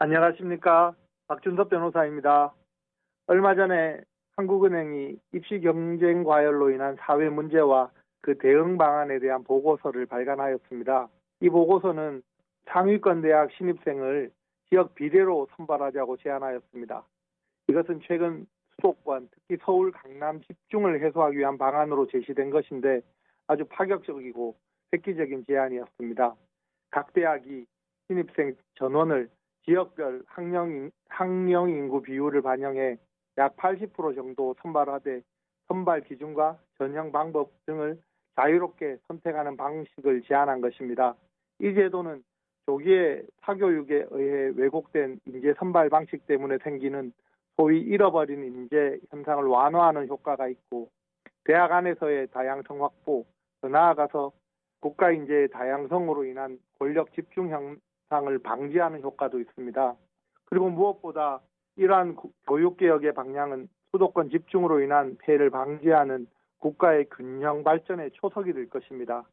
안녕하십니까. 박준섭 변호사입니다. 얼마 전에 한국은행이 입시 경쟁 과열로 인한 사회 문제와 그 대응 방안에 대한 보고서를 발간하였습니다. 이 보고서는 상위권 대학 신입생을 지역 비례로 선발하자고 제안하였습니다. 이것은 최근 수도권, 특히 서울, 강남 집중을 해소하기 위한 방안으로 제시된 것인데 아주 파격적이고 획기적인 제안이었습니다. 각 대학이 신입생 전원을 지역별 학령, 학령 인구 비율을 반영해 약 80% 정도 선발하되 선발 기준과 전형 방법 등을 자유롭게 선택하는 방식을 제안한 것입니다. 이 제도는 조기에 사교육에 의해 왜곡된 인재 선발 방식 때문에 생기는 소위 잃어버린 인재 현상을 완화하는 효과가 있고 대학 안에서의 다양성 확보, 더 나아가서 국가 인재의 다양성으로 인한 권력 집중 현 상을 방지하는 효과도 있습니다. 그리고 무엇보다 이러한 교육개혁의 방향은 수도권 집중으로 인한 폐해를 방지하는 국가의 균형 발전의 초석이 될 것입니다.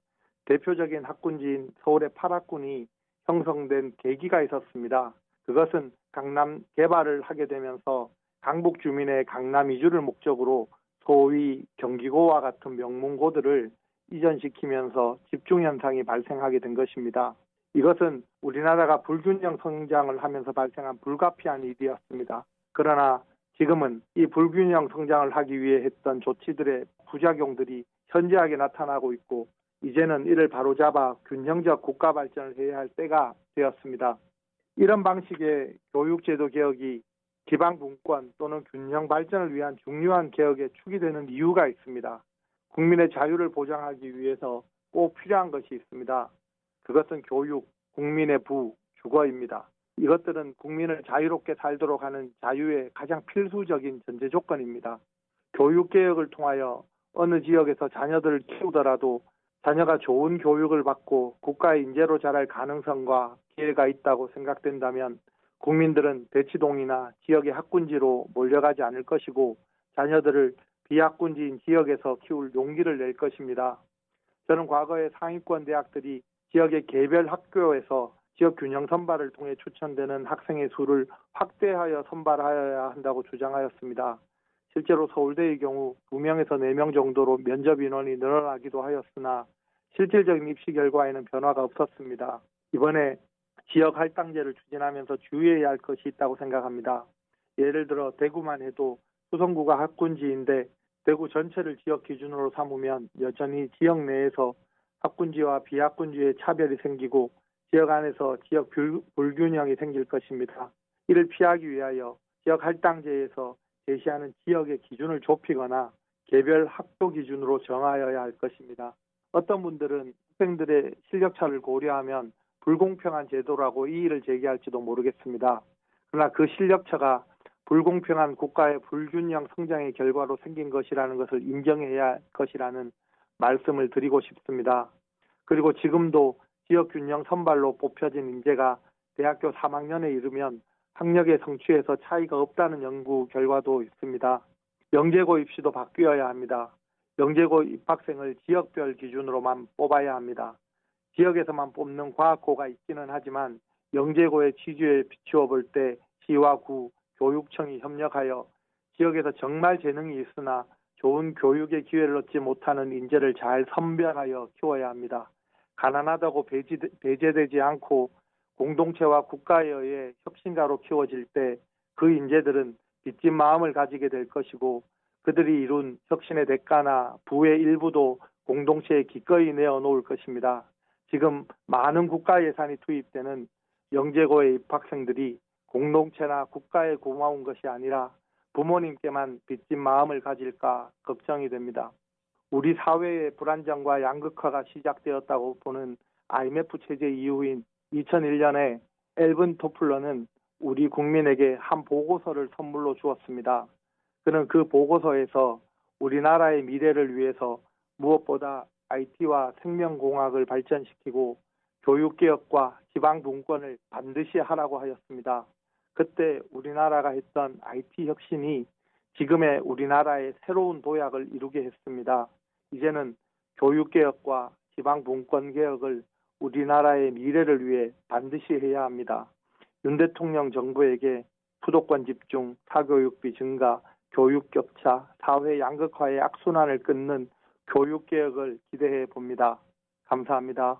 대표적인 학군지인 서울의 8학군이 형성된 계기가 있었습니다. 그것은 강남 개발을 하게 되면서 강북 주민의 강남 이주를 목적으로 소위 경기고와 같은 명문고들을 이전시키면서 집중 현상이 발생하게 된 것입니다. 이것은 우리나라가 불균형 성장을 하면서 발생한 불가피한 일이었습니다. 그러나 지금은 이 불균형 성장을 하기 위해 했던 조치들의 부작용들이 현저하게 나타나고 있고 이제는 이를 바로잡아 균형적 국가 발전을 해야 할 때가 되었습니다. 이런 방식의 교육제도 개혁이 지방 분권 또는 균형 발전을 위한 중요한 개혁의 축이 되는 이유가 있습니다. 국민의 자유를 보장하기 위해서 꼭 필요한 것이 있습니다. 그것은 교육, 국민의 부, 주거입니다. 이것들은 국민을 자유롭게 살도록 하는 자유의 가장 필수적인 전제 조건입니다. 교육개혁을 통하여 어느 지역에서 자녀들을 키우더라도 자녀가 좋은 교육을 받고 국가의 인재로 자랄 가능성과 기회가 있다고 생각된다면 국민들은 대치동이나 지역의 학군지로 몰려가지 않을 것이고 자녀들을 비학군지인 지역에서 키울 용기를 낼 것입니다. 저는 과거에 상위권 대학들이 지역의 개별 학교에서 지역 균형 선발을 통해 추천되는 학생의 수를 확대하여 선발하여야 한다고 주장하였습니다. 실제로 서울대의 경우 2명에서 4명 정도로 면접 인원이 늘어나기도 하였으나 실질적인 입시 결과에는 변화가 없었습니다. 이번에 지역 할당제를 추진하면서 주의해야 할 것이 있다고 생각합니다. 예를 들어 대구만 해도 수성구가 학군지인데 대구 전체를 지역 기준으로 삼으면 여전히 지역 내에서 학군지와 비학군지의 차별이 생기고 지역 안에서 지역 불균형이 생길 것입니다. 이를 피하기 위하여 지역 할당제에서 제시하는 지역의 기준을 좁히거나 개별 학교 기준으로 정하여야 할 것입니다. 어떤 분들은 학생들의 실력차를 고려하면 불공평한 제도라고 이의를 제기할지도 모르겠습니다. 그러나 그 실력차가 불공평한 국가의 불균형 성장의 결과로 생긴 것이라는 것을 인정해야 할 것이라는 말씀을 드리고 싶습니다. 그리고 지금도 지역 균형 선발로 뽑혀진 인재가 대학교 3학년에 이르면 학력의 성취에서 차이가 없다는 연구 결과도 있습니다. 영재고 입시도 바뀌어야 합니다. 영재고 입학생을 지역별 기준으로만 뽑아야 합니다. 지역에서만 뽑는 과학고가 있기는 하지만 영재고의 취지에 비추어 볼 때 시와 구, 교육청이 협력하여 지역에서 정말 재능이 있으나 좋은 교육의 기회를 얻지 못하는 인재를 잘 선별하여 키워야 합니다. 가난하다고 배지, 배제되지 않고 공동체와 국가에 의해 혁신가로 키워질 때 그 인재들은 빚진 마음을 가지게 될 것이고 그들이 이룬 혁신의 대가나 부의 일부도 공동체에 기꺼이 내어 놓을 것입니다. 지금 많은 국가 예산이 투입되는 영재고의 입학생들이 공동체나 국가에 고마운 것이 아니라 부모님께만 빚진 마음을 가질까 걱정이 됩니다. 우리 사회의 불안정과 양극화가 시작되었다고 보는 IMF 체제 이후인 2001년에 엘븐 토플러는 우리 국민에게 한 보고서를 선물로 주었습니다. 그는 그 보고서에서 우리나라의 미래를 위해서 무엇보다 IT와 생명공학을 발전시키고 교육개혁과 지방분권을 반드시 하라고 하였습니다. 그때 우리나라가 했던 IT 혁신이 지금의 우리나라의 새로운 도약을 이루게 했습니다. 이제는 교육개혁과 지방분권개혁을 우리나라의 미래를 위해 반드시 해야 합니다. 윤 대통령 정부에게 수도권 집중, 사교육비 증가, 교육 격차, 사회 양극화의 악순환을 끊는 교육 개혁을 기대해 봅니다. 감사합니다.